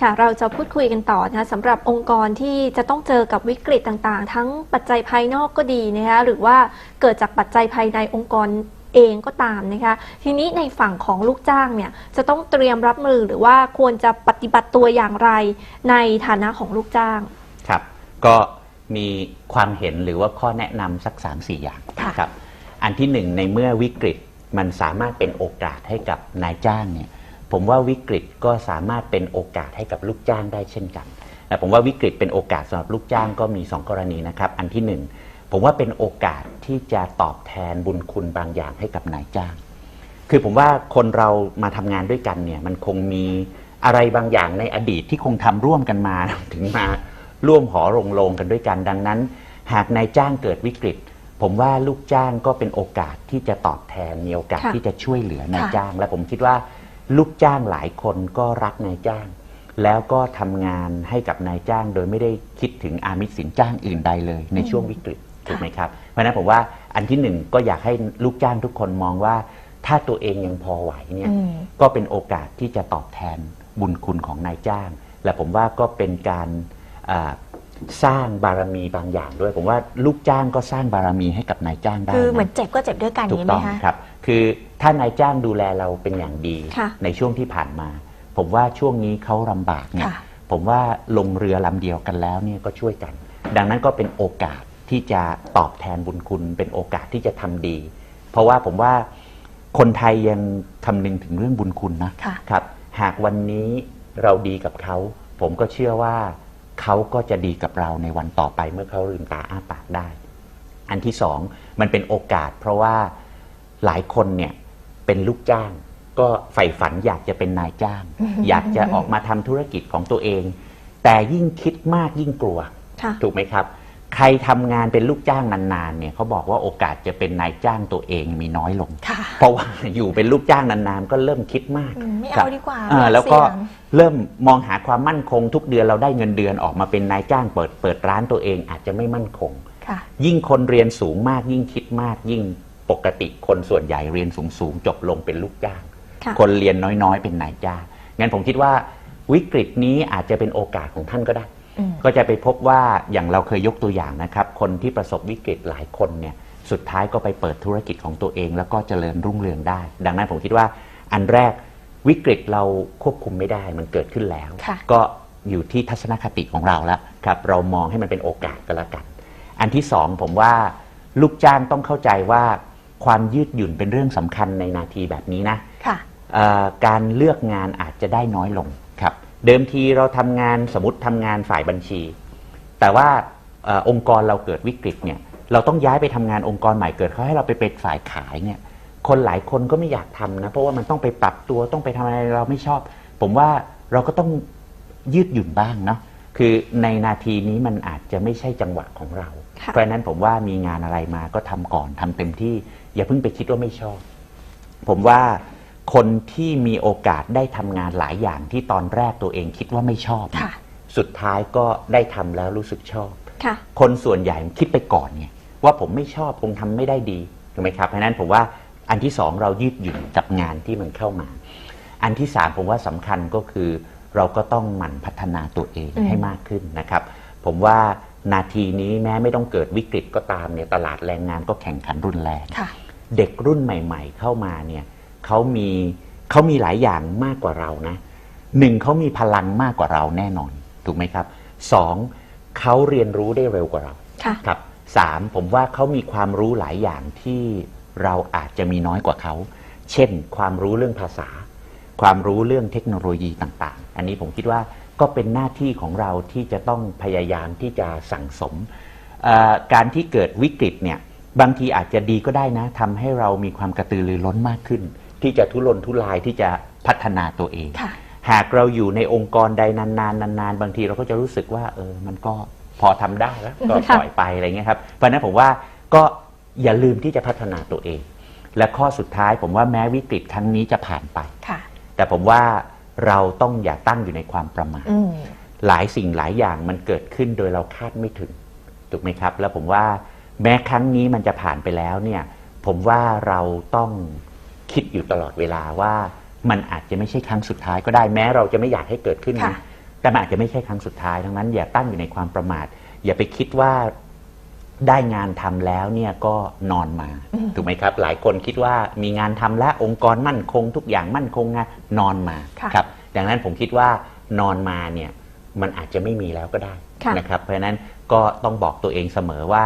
ค่ะเราจะพูดคุยกันต่อนะคะสำหรับองค์กรที่จะต้องเจอกับวิกฤตต่างๆ ทั้งปัจจัยภายนอกก็ดีนะคะหรือว่าเกิดจากปัจจัยภายในองค์กรเองก็ตามนะคะ ทีนี้ในฝั่งของลูกจ้างเนี่ยจะต้องเตรียมรับมือหรือว่าควรจะปฏิบัติตัวอย่างไรในฐานะของลูกจ้างครับ ก็มีความเห็นหรือว่าข้อแนะนำสัก3ามสี่อย่างค่ะนะครับ อันที่หนึ่งในเมื่อวิกฤตมันสามารถเป็นโอกาสให้กับนายจ้างเนี่ย ผมว่าวิกฤตก็สามารถเป็นโอกาสให้กับลูกจ้างได้เช่นกันแต่ผมว่าวิกฤตเป็นโอกาสสำหรับลูกจ้างก็มี 2 กรณีนะครับ อันที่หนึ่งผมว่าเป็นโอกาสที่จะตอบแทนบุญคุณบางอย่างให้กับนายจ้าง คือผมว่าคนเรามาทำงานด้วยกันเนี่ยมันคงมีอะไรบางอย่างในอดีตที่คงทำร่วมกันมาถึงมาร่วมหอรงโรงกันด้วยกัน ดังนั้น หากนายจ้างเกิดวิกฤต ผมว่าลูกจ้างก็เป็นโอกาสที่จะตอบแทนมีโอกาสค่ะที่จะช่วยเหลือนายค่ะจ้าง และผมคิดว่า ลูกจ้างหลายคนก็รักนายจ้าง แล้วก็ทำงานให้กับนายจ้าง โดยไม่ได้คิดถึงอามิตสินจ้างอื่นใดเลย ในช่วงวิกฤตถูกไหมครับ เพราะฉะนั้นผมว่าอันที่หนึ่งก็อยากให้ลูกจ้างทุกคนมองว่า ถ้าตัวเองยังพอไหวเนี่ยอืมก็เป็นโอกาสที่จะตอบแทนบุญคุณของนายจ้าง และผมว่าก็เป็นการอ่า สร้างบารมีบางอย่างด้วย ผมว่าลูกจ้างก็สร้างบารมีให้กับนายจ้างได้คือเหมือนนะเจ็บก็เจ็บด้วยกันอถูย่างกนี้ไหมต้องคะ ครับ คือถ้านายจ้างดูแลเราเป็นอย่างดี ค่ะในช่วงที่ผ่านมา ผมว่าช่วงนี้เขาลำบากเนี่ยค่ะ ผมว่าลงเรือลำเดียวกันแล้วเนี่ยก็ช่วยกัน ดังนั้นก็เป็นโอกาสที่จะตอบแทนบุญคุณ เป็นโอกาสที่จะทำดี เพราะว่าผมว่าคนไทยยังคำนึงถึงเรื่องบุญคุณนะ ค่ะ ครับหากวันนี้เราดีกับเขา ผมก็เชื่อว่า เขาก็จะดีกับเราในวันต่อไปเมื่อเขาลืมตาอ้าปากได้ อันที่สองมันเป็นโอกาส เพราะว่าหลายคนเนี่ยเป็นลูกจ้าง ก็ใฝ่ฝันอยากจะเป็นนายจ้าง อยากจะออกมาทำธุรกิจของตัวเอง แต่ยิ่งคิดมากยิ่งกลัวค่ะถูกไหมครับ ใครทำงานเป็นลูกจ้างนานๆเนี่ยเขาบอกว่าโอกาสจะเป็นนายจ้างตัวเองมีน้อยลงค่ะเพราะว่าอยู่เป็นลูกจ้างนานๆก็เริ่มคิดมากอืมไม่ครัเอาบดีกว่าเออไม่อยากแล้วก็เสี่ยงเริ่มมองหาความมั่นคงทุกเดือนเราได้เงินเดือนออกมาเป็นนายจ้างเปิดเปิดร้านตัวเองอาจจะไม่มั่นคงค่ะยิ่งคนเรียนสูงมากยิ่งคิดมาก ยิ่งปกติคนส่วนใหญ่เรียนสูงสูงๆจบลงเป็นลูกจ้างค่ะคนเรียนน้อยๆ เป็นนายจ้างงั้นผมคิดว่าวิกฤตนี้อาจจะเป็นโอกาสของท่านก็ได้อืม ก็จะไปพบว่าอย่างเราเคยยกตัวอย่างนะครับ คนที่ประสบวิกฤตหลายคนเนี่ยสุดท้ายก็ไปเปิดธุรกิจของตัวเอง แล้วก็เจริญรุ่งเรืองได้ ดังนั้นผมคิดว่าอันแรกวิกฤตเราควบคุมไม่ได้มันเกิดขึ้นแล้วค่ะก็อยู่ที่ทัศนคติของเราแล้วครับเรามองให้มันเป็นโอกาสก็แล้วกัน อันที่สองผมว่าลูกจ้างต้องเข้าใจว่าความยืดหยุ่นเป็นเรื่องสำคัญในนาทีแบบนี้นะค่ะเอ่อการเลือกงานอาจจะได้น้อยลงครับ เดิมทีเราทำงานสมมติทำงานฝ่ายบัญชี แต่ว่าเออองค์กรเราเกิดวิกฤตเนี่ยเราต้องย้ายไปทำงานองค์กรใหม่เกิดเขาให้เราไปเป็นฝ่ายขายเนี่ยคนหลายคนก็ไม่อยากทำนะเพราะว่ามันต้องไปปรับตัวต้องไปทำอะไรเราไม่ชอบ ผมว่าเราก็ต้องยืดหยุ่นบ้างเนาะคือในนาทีนี้มันอาจจะไม่ใช่จังหวะของเราค่ะเพราะฉะนั้นผมว่ามีงานอะไรมาก็ทำก่อนทำเต็มที่ อย่าเพิ่งไปคิดว่าไม่ชอบ ผมว่า คนที่มีโอกาสได้ทำงานหลายอย่างที่ตอนแรกตัวเองคิดว่าไม่ชอบ ค่ะ สุดท้ายก็ได้ทำแล้วรู้สึกชอบ ค่ะ คนส่วนใหญ่คิดไปก่อนไงว่าผมไม่ชอบคงทำไม่ได้ดีถูกไหมครับเพราะฉะนั้นผมว่าอันที่สองเรายืดหยุ่นกับงานที่มันเข้ามา อันที่สามผมว่าสำคัญก็คือ เราก็ต้องหมั่นพัฒนาตัวเองอืม ให้มากขึ้นนะครับ ผมว่านาทีนี้แม้ไม่ต้องเกิดวิกฤตก็ตามเนี่ยตลาดแรงงานก็แข่งขันรุนแรง ค่ะ เด็กรุ่นใหม่ ๆ เข้ามาเนี่ย เขามีเขามีหลายอย่างมากกว่าเรานะหนึ่งเขามีพลังมากกว่าเราแน่นอน ถูกไหมครับสองเขาเรียนรู้ได้เร็วกว่าเราค่ะครับสามผมว่าเขามีความรู้หลายอย่างที่เราอาจจะมีน้อยกว่าเขา เช่น ความรู้เรื่องภาษา ความรู้เรื่องเทคโนโลยีต่างๆ อันนี้ผมคิดว่าก็เป็นหน้าที่ของเราที่จะต้องพยายามที่จะสั่งสมเอ่อการที่เกิดวิกฤตเนี่ยบางทีอาจจะดีก็ได้นะทำให้เรามีความกระตือรือร้นมากขึ้น ที่จะทุรนทุรายที่จะพัฒนาตัวเอง ค่ะ หากเราอยู่ในองค์กรใดนานๆนานๆ บางทีเราก็จะรู้สึกว่า เออ มันก็พอทำได้แล้วก็ค่ะปล่อยไปอะไรเงี้ยครับ เพราะฉะนั้นผมว่าก็อย่าลืมที่จะพัฒนาตัวเอง และข้อสุดท้ายผมว่าแม้วิกฤตครั้งนี้จะผ่านไป ค่ะ แต่ผมว่าเราต้องอย่าตั้งอยู่ในความประมาท อืม หลายสิ่งหลายอย่างมันเกิดขึ้นโดยเราคาดไม่ถึง ถูกไหมครับ แล้วผมว่าแม้ครั้งนี้มันจะผ่านไปแล้วเนี่ย ผมว่าเราต้อง คิดอยู่ตลอดเวลาว่ามันอาจจะไม่ใช่ครั้งสุดท้ายก็ได้แม้เราจะไม่อยากให้เกิดขึ้นค่ะนะแต่มันอาจจะไม่ใช่ครั้งสุดท้ายทั้งนั้น อย่าตั้งอยู่ในความประมาท อย่าไปคิดว่าได้งานทำแล้วเนี่ยก็นอนมาถูกไหมครับ หลายคนคิดว่ามีงานทำแล้วองค์กรมั่นคง ทุกอย่างมั่นคงงานนอนมาค่ะครับดังนั้นผมคิดว่านอนมาเนี่ยมันอาจจะไม่มีแล้วก็ได้ค่ะ นะครับ เพราะฉะนั้นก็ต้องบอกตัวเองเสมอว่า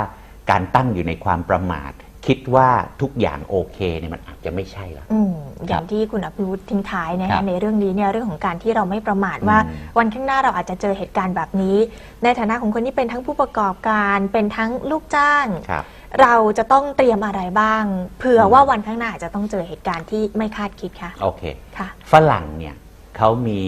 การตั้งอยู่ในความประมาท คิดว่าทุกอย่างโอเคเนี่ยมันอาจจะไม่ใช่ละ อืมอย่างที่คุณอภิวุฒิทิ้งท้ายนะครัคะบในเรื่องนี้เนี่ยเรื่องของการที่เราไม่ประมาทว่า อืมวันข้างหน้าเราอาจจะเจอเหตุการณ์แบบนี้ ในฐานะของคนที่เป็นทั้งผู้ประกอบการเป็นทั้งลูกจ้าง ครับเราจะต้องเตรียมอะไรบ้าง เผื่อว่าวันข้างหน้าอาจจะต้องเจอเหตุการณ์ที่ไม่คาดคิดค่ะโอเค ค่ะฝรั่งเนี่ยเขามี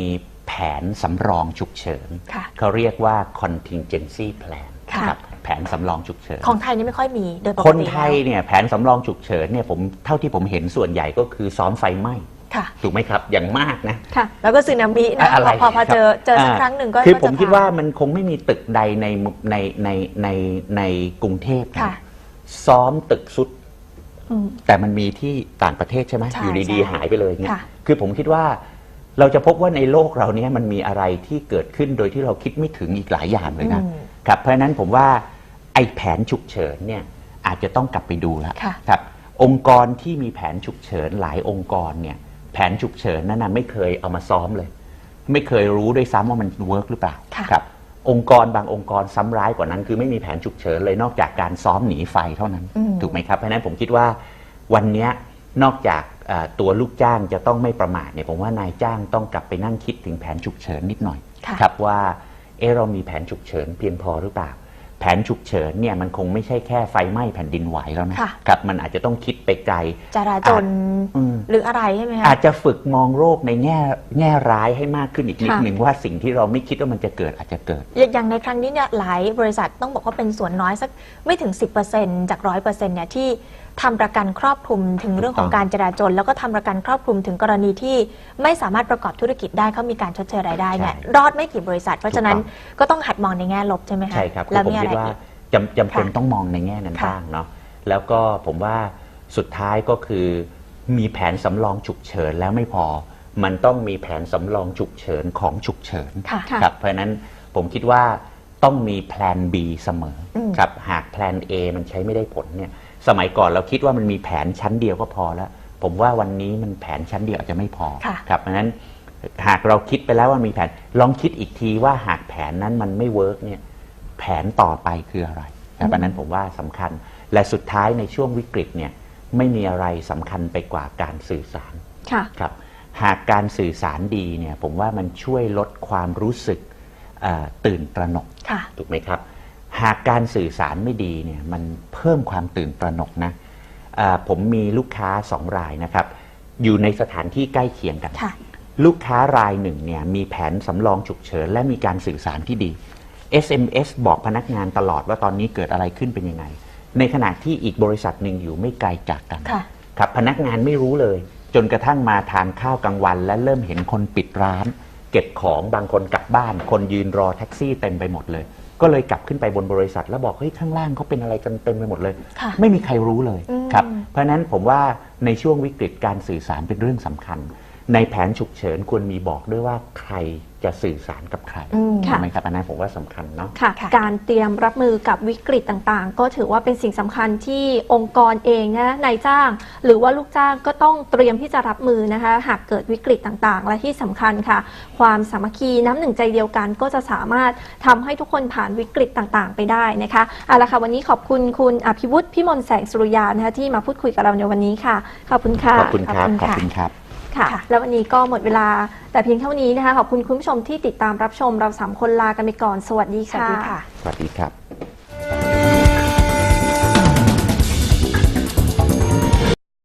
แผนสำรองฉุกเฉิน ค่ะ เขาเรียกว่า contingency plan ค่ะครับแผนสำรองฉุกเฉิน ของไทยนี่ไม่ค่อยมีโดยปกติคนไทยแล้วเนี่ยแผนสำรองฉุกเฉินเนี่ยผมเท่าที่ผมเห็นส่วนใหญ่ก็คือซ้อมไฟไหม้ค่ะถูกไหมครับอย่างมากนะค่ะแล้วก็สึนามินะอะไรพอพอเจอเจอสักาครั้งหนึ่งก็คือก็ผมจะคิดพังว่ามันคงไม่มีตึกใดในในในในในกรุงเทพนะค่ะซ้อมตึกสุดอืมแต่มันมีที่ต่างประเทศใช่ไหมใช่อยู่ดีใช่ๆหายไปเลยเนี่ยค่ะคือผมคิดว่าเราจะพบว่าในโลกเราเนี้ยมันมีอะไรที่เกิดขึ้นโดยที่เราคิดไม่ถึงอีกหลายอย่างเลยนะอืม ครับเพราะฉะนั้นผมว่าไอ้แผนฉุกเฉินเนี่ยอาจจะต้องกลับไปดูแล้วค่ะ ครับ องค์กรที่มีแผนฉุกเฉินหลายองค์กรเนี่ยแผนฉุกเฉินนั้นนะไม่เคยเอามาซ้อมเลย ไม่เคยรู้ด้วยซ้ำว่ามันเวิร์กหรือเปล่าค่ะ ครับ องค์กรบางองค์กรซ้ำร้ายกว่านั้น คือไม่มีแผนฉุกเฉินเลยนอกจากการซ้อมหนีไฟเท่านั้น อืม ถูกไหมครับ เพราะฉะนั้นผมคิดว่าวันเนี้ยนอกจากเอ่อตัวลูกจ้างจะต้องไม่ประมาทเนี่ยผมว่านายจ้างต้องกลับไปนั่งคิดถึงแผนฉุกเฉินนิดหน่อย ค่ะ ครับว่า เอะเรามีแผนฉุกเฉินเพียงพอหรือเปล่า แผนฉุกเฉินเนี่ยมันคงไม่ใช่แค่ไฟไหม้แผ่นดินไหวแล้วนะค่ะ ครับมันอาจจะต้องคิดไปไกล จราจรอืม หรืออะไรใช่ไหมคะ อาจจะฝึกมองโรคในแง่แง่ร้ายให้มากขึ้นอีกนิดค่ะ หนึ่งว่าสิ่งที่เราไม่คิดว่ามันจะเกิดอาจจะเกิด อย่างในครั้งนี้เนี่ยหลายบริษัทต้องบอกว่าเป็นส่วนน้อยสักไม่ถึง 10%จาก 100%เนี่ยที่ ทำประกันครอบคลุมถึงเรื่องของการจราจร แล้วก็ทำประกันครอบคลุมถึงกรณีที่ไม่สามารถประกอบธุรกิจได้เขามีการชดเชยรายได้เนี่ยใช่รอดไม่กี่บริษัท เพราะฉะนั้นถูกต้ก็ต้องหัดมองในแง่ลบใช่ไหมคะใช่ครับแล้วผมมีอะคิดไรว่าอีกจำจำเป็นค่ะต้องมองในแง่นั้นค่ะบ้างเนาะแล้วก็ผมว่าสุดท้ายก็คือ มีแผนสำรองฉุกเฉินแล้วไม่พอ มันต้องมีแผนสำรองฉุกเฉินของฉุกเฉินค่ะค่ะครับเพราะฉะนั้นผมคิดว่า ต้องมีแผน B เสมออมครับหากแผน A มันใช้ไม่ได้ผลเนี่ยสมัยก่อนเราคิดว่ามันมีแผนชั้นเดียวก็พอแล้ว ผมว่าวันนี้มันแผนชั้นเดียวอาจจะไม่พอค่ะครับเพราะฉะนั้นหากเราคิดไปแล้วว่ามีแผน ลองคิดอีกทีว่าหากแผนนั้นมันไม่เวิร์กเนี่ยแผนต่อไปคืออะไรครับเพราะฉะนั้นผมว่าสำคัญ และสุดท้ายในช่วงวิกฤตเนี่ยไม่มีอะไรสำคัญไปกว่าการสื่อสารค่ะครับ หากการสื่อสารดีเนี่ยผมว่ามันช่วยลดความรู้สึกเอ่อ ตื่นตระหนกค่ะถูกไหมครับ หากการสื่อสารไม่ดีเนี่ยมันเพิ่มความตื่นตระหนกนะเอ่อผมมีลูกค้าสองรายนะครับ อยู่ในสถานที่ใกล้เคียงกันค่ะลูกค้ารายหนึ่งเนี่ยมีแผนสำรองฉุกเฉิน และมีการสื่อสารที่ดี SMS บอกพนักงานตลอดว่าตอนนี้เกิดอะไรขึ้นเป็นยังไง ในขณะที่อีกบริษัทหนึ่งอยู่ไม่ไกลจากกันค่ะครับพนักงานไม่รู้เลย จนกระทั่งมาทานข้าวกลางวัน และเริ่มเห็นคนปิดร้าน เก็บของบางคนกลับบ้าน คนยืนรอแท็กซี่เต็มไปหมดเลย ก็เลยกลับขึ้นไปบนบริษัท แล้วบอกเฮ้ยข้างล่างเขาเป็นอะไรกันเต็มไปหมดเลย ค่ะไม่มีใครรู้เลยอืม ครับเพราะฉะนั้นผมว่าในช่วงวิกฤตการสื่อสารเป็นเรื่องสำคัญ ในแผนฉุกเฉินควรมีบอกด้วยว่าใครจะสื่อสารกับใครอืมค่ะใช่ไหมครับอันนั้นผมว่าสำคัญเนาะ ค่ะ ค่ะ การเตรียมรับมือกับวิกฤตต่างๆ ก็ถือว่าเป็นสิ่งสำคัญที่องค์กรเองนะนายจ้าง หรือว่าลูกจ้างก็ต้องเตรียมที่จะรับมือนะคะ หากเกิดวิกฤตต่างๆ และที่สำคัญค่ะ ความสามัคคีน้ำหนึ่งใจเดียวกันก็จะสามารถทำให้ทุกคนผ่านวิกฤตต่างๆ ไปได้นะคะเอาละค่ะวันนี้ขอบคุณคุณอภิวุฒิพิมลแสงสุริยานะคะที่มาพูดคุยกับเราในวันนี้ค่ะ ขอบคุณค่ะ ขอบคุณครับขอบคุณขอบค่ะคุณครับ ค่ะค่ะ แล้ววันนี้ก็หมดเวลา แต่เพียงเท่านี้นะคะ ขอบคุณคุณผู้ชมที่ติดตามรับชมเราสามคนลากันไปก่อน สวัสดีสวัสค่ะดีค่ะ สวัสดีครับ